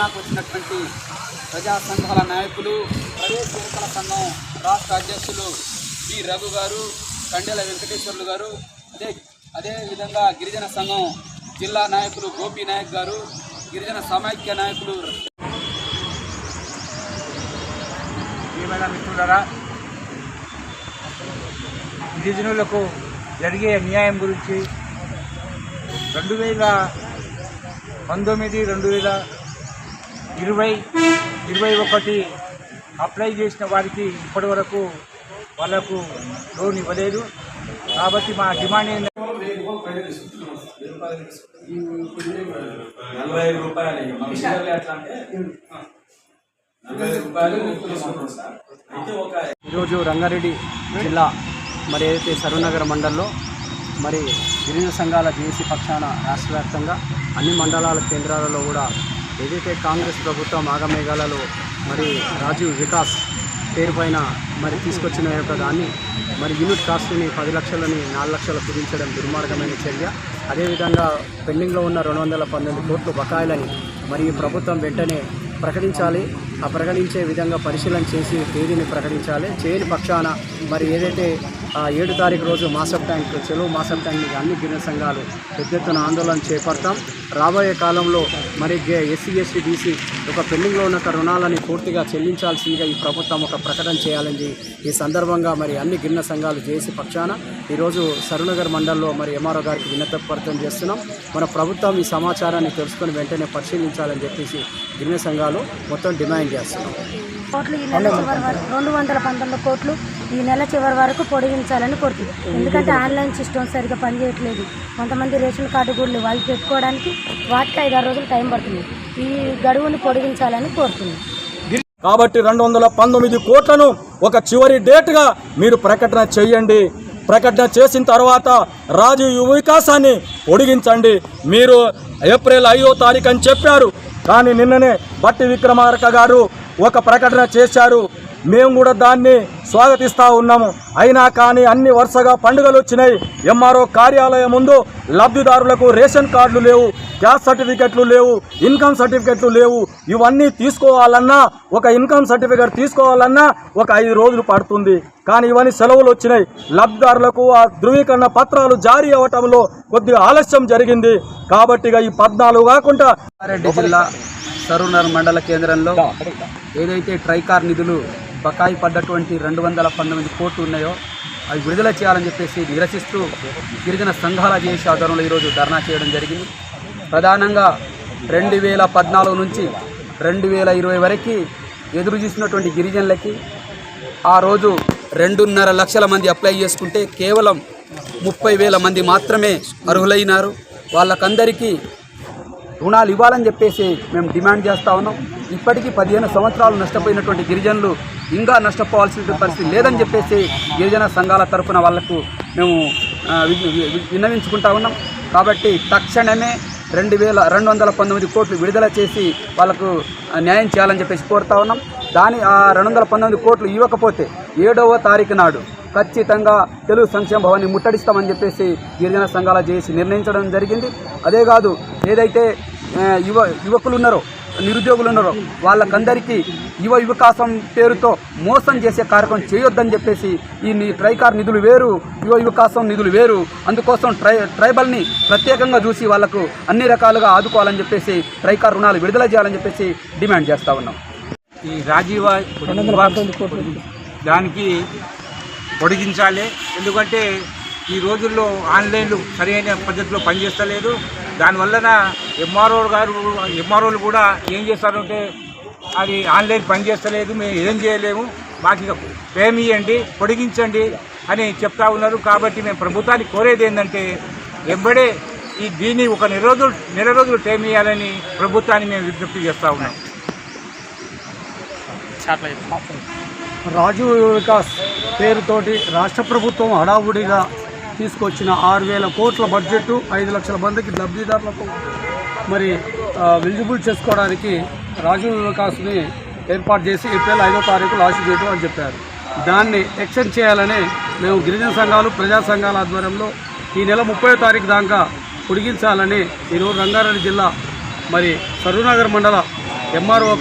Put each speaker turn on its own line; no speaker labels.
ధర్నాకు వచ్చినటువంటి ప్రజా సంఘాల నాయకులు ప్రదేశ్ యువకుల సంఘం రాష్ట్ర అధ్యక్షులు బి రఘు గారు కండెల వెంకటేశ్వర్లు గారు అదే అదే విధంగా గిరిజన సంఘం జిల్లా నాయకులు గోపి నాయక్ గారు గిరిజన సమైక్య నాయకులు
ప్రియమైన మిత్రులారా? గిరిజనులకు జరిగే అన్యాయం గురించి రెండు వేల పంతొమ్మిది రెండు వేల ఇరవై ఇరవై ఒకటి అప్లై చేసిన వారికి ఇప్పటి వరకు వాళ్ళకు లోన్ ఇవ్వలేదు. కాబట్టి మా డిమాండ్ ఏంటంటే
నలభై ఐదు రూపాయలు
ఈరోజు రంగారెడ్డి జిల్లా మరి ఏదైతే సర్వనగర మండలంలో మరి గిరిజన సంఘాల జేసీ పక్షాన రాష్ట్ర వ్యాప్తంగా అన్ని మండలాల కేంద్రాలలో కూడా ఏదైతే కాంగ్రెస్ ప్రభుత్వం ఆగమేఘాలలో మరి రాజీవ్ వికాస్ పేరు పైన మరి తీసుకొచ్చిన యొక్క దాన్ని మరి యూనిట్ కాస్ట్ని పది లక్షలని నాలుగు లక్షలు కుదించడం దుర్మార్గమైన చర్య. అదేవిధంగా పెండింగ్లో ఉన్న రెండు వందల పంతొమ్మిది కోట్లు బకాయిలని మరి ఈ ప్రభుత్వం వెంటనే ప్రకటించాలి. ఆ ప్రకటించే విధంగా పరిశీలన చేసి తేదీని ప్రకటించాలి. చేయని పక్షాన మరి ఏదైతే ఏడు తారీఖు రోజు మాసప్ ట్యాంక్ చెరువు మాసప్ ట్యాంక్ అన్ని గిరిజన సంఘాలు పెద్ద ఎత్తున ఆందోళన చేపడతాం. రాబోయే కాలంలో మరి ఎస్సీ ఎస్టీ బీసీ ఒక పెండింగ్లో ఉన్న రుణాలని పూర్తిగా చెల్లించాల్సిందిగా ఈ ప్రభుత్వం ఒక ప్రకటన చేయాలని ఈ సందర్భంగా మరి అన్ని గిరిజన సంఘాలు చేసి పక్షాన ఈరోజు సరునగర్ మండలంలో మరి ఎంఆర్ఓ గారికి వినతపరితం చేస్తున్నాం. మన ప్రభుత్వం ఈ సమాచారాన్ని తెలుసుకొని వెంటనే పరిశీలించాలని చెప్పేసి గిరిజన సంఘాలు మొత్తం డిమాండ్ చేస్తున్నాం.
కోట్లు ఈ నెల చివరి వరకు రెండు వందల పంతొమ్మిది కోట్లు ఈ నెల చివరి వరకు పొడిగించాలని కోరుతుంది. ఎందుకంటే ఆన్లైన్ సిస్టమ్ సరిగ్గా పనిచేయట్లేదు. కొంతమంది రేషన్ కార్డు కూడా వాళ్ళు పెట్టుకోవడానికి వాటికి ఐదారు రోజులు టైం పడుతుంది. ఈ గడువుని పొడిగించాలని కోరుతుంది.
కాబట్టి రెండు వందల పంతొమ్మిది కోట్లను ఒక చివరి డేట్గా మీరు ప్రకటన చేయండి. ప్రకటన చేసిన తర్వాత రాజు వికాసాన్ని పొడిగించండి. మీరు ఏప్రిల్ ఐదో తారీఖు అని చెప్పారు. కానీ నిన్ననే బట్టి విక్రమార్క గారు ఒక ప్రకటన చేశారు. మేము కూడా దాన్ని స్వాగతిస్తూ ఉన్నాము. అయినా కానీ అన్ని వరుసగా పండుగలు వచ్చినాయి. ఎంఆర్ఓ కార్యాలయం ముందు లబ్ధిదారులకు రేషన్ కార్డులు లేవు గ్యాస్ సర్టిఫికెట్లు లేవు ఇన్కమ్ సర్టిఫికెట్లు లేవు. ఇవన్నీ తీసుకోవాలన్నా ఒక ఇన్కమ్ సర్టిఫికెట్ తీసుకోవాలన్నా ఒక ఐదు రోజులు పడుతుంది. కానీ ఇవన్నీ సెలవులు వచ్చినాయి. లబ్ధిదారులకు ఆ ధృవీకరణ పత్రాలు జారీ అవ్వటంలో కొద్దిగా ఆలస్యం జరిగింది. కాబట్టి ఈ పద్నాలుగు కాకుండా
జిల్లా సరూనర్ మండల కేంద్రంలో ఏదైతే ట్రైకార్ నిధులు బకాయి పడ్డటువంటి రెండు వందల పంతొమ్మిది కోట్లు ఉన్నాయో అవి విడుదల చేయాలని చెప్పేసి నిరసిస్తూ గిరిజన సంఘాల చేసే ఆధ్వర్యంలో ఈరోజు ధర్నా చేయడం జరిగింది. ప్రధానంగా రెండు వేల పద్నాలుగు నుంచి రెండు వేల ఇరవై వరకు ఎదురు చూసినటువంటి గిరిజనులకి ఆ రోజు రెండున్నర లక్షల మంది అప్లై చేసుకుంటే కేవలం ముప్పై వేల మంది మాత్రమే అర్హులైనారు. వాళ్ళకందరికీ రుణాలు ఇవ్వాలని చెప్పేసి మేము డిమాండ్ చేస్తూ ఉన్నాం. ఇప్పటికీ పదిహేను సంవత్సరాలు నష్టపోయినటువంటి గిరిజనులు ఇంకా నష్టపోవాల్సిన పరిస్థితి లేదని చెప్పేసి గిరిజన సంఘాల తరఫున వాళ్ళకు మేము వి- విన్నవించుకుంటా ఉన్నాం. కాబట్టి తక్షణమే రెండు వేల రెండు వందల పంతొమ్మిది కోట్లు విడుదల చేసి వాళ్ళకు న్యాయం చేయాలని చెప్పేసి కోరుతా ఉన్నాం. దాని ఆ రెండు వందల పంతొమ్మిది కోట్లు ఇవ్వకపోతే ఏడవ తారీఖు నాడు ఖచ్చితంగా తెలుగు సంక్షేమ భవన్ని ముట్టడిస్తామని చెప్పేసి గిరిజన సంఘాల చేసి నిర్ణయించడం జరిగింది. అదే కాదు ఏదైతే యువ యువకులు ఉన్నారో నిరుద్యోగులు ఉన్నారో. వాళ్ళకందరికీ యువ వికాసం పేరుతో మోసం చేసే కార్యక్రమం చేయొద్దని చెప్పేసి ఈ ట్రైకార్ నిధులు వేరు యువ వికాసం నిధులు వేరు. అందుకోసం ట్రై ట్రైబల్ని ప్రత్యేకంగా చూసి వాళ్ళకు అన్ని రకాలుగా ఆదుకోవాలని చెప్పేసి ట్రైకార్ రుణాలు విడుదల చేయాలని చెప్పేసి డిమాండ్ చేస్తూ ఉన్నాం.
ఈ రాజీవ దానికి పొడిగించాలి. ఎందుకంటే ఈ రోజుల్లో ఆన్లైన్లు సరైన పద్ధతిలో పనిచేస్తలేదు. దానివల్లన ఎంఆర్ఓ గారు ఎంఆర్ఓలు కూడా ఏం చేస్తారంటే అది ఆన్లైన్ పనిచేస్తలేదు మేము ఏం చేయలేము మాకు ఇక పేమ్ ఇవ్వండి పొడిగించండి అని చెప్తా ఉన్నారు. కాబట్టి మేము ప్రభుత్వాన్ని కోరేది ఏంటంటే ఎంబడే ఈ దీన్ని ఒక నెల రోజులు నెల రోజులు టైం ఇవ్వాలని ప్రభుత్వాన్ని మేము విజ్ఞప్తి చేస్తూ ఉన్నాం.
రాజీవ్ వికాస్ పేరుతోటి రాష్ట్ర ప్రభుత్వం హడావుడిగా తీసుకొచ్చిన ఆరు వేల కోట్ల బడ్జెట్ ఐదు లక్షల మందికి లబ్ధిదారులకు మరి ఎలిజిబుల్ చేసుకోవడానికి రాజీవ్ వికాస్ని ఏర్పాటు చేసి ఏప్రిల్ ఐదో తారీఖు లాస్ట్ డేటు అని చెప్పారు. దాన్ని ఎక్స్టెండ్ చేయాలని మేము గిరిజన సంఘాలు ప్రజా సంఘాల ఆధ్వర్యంలో ఈ నెల ముప్పై తారీఖు దాకా పొడిగించాలని ఈరోజు రంగారెడ్డి జిల్లా
మరి సరూనగర్ మండల ఎంఆర్ఓ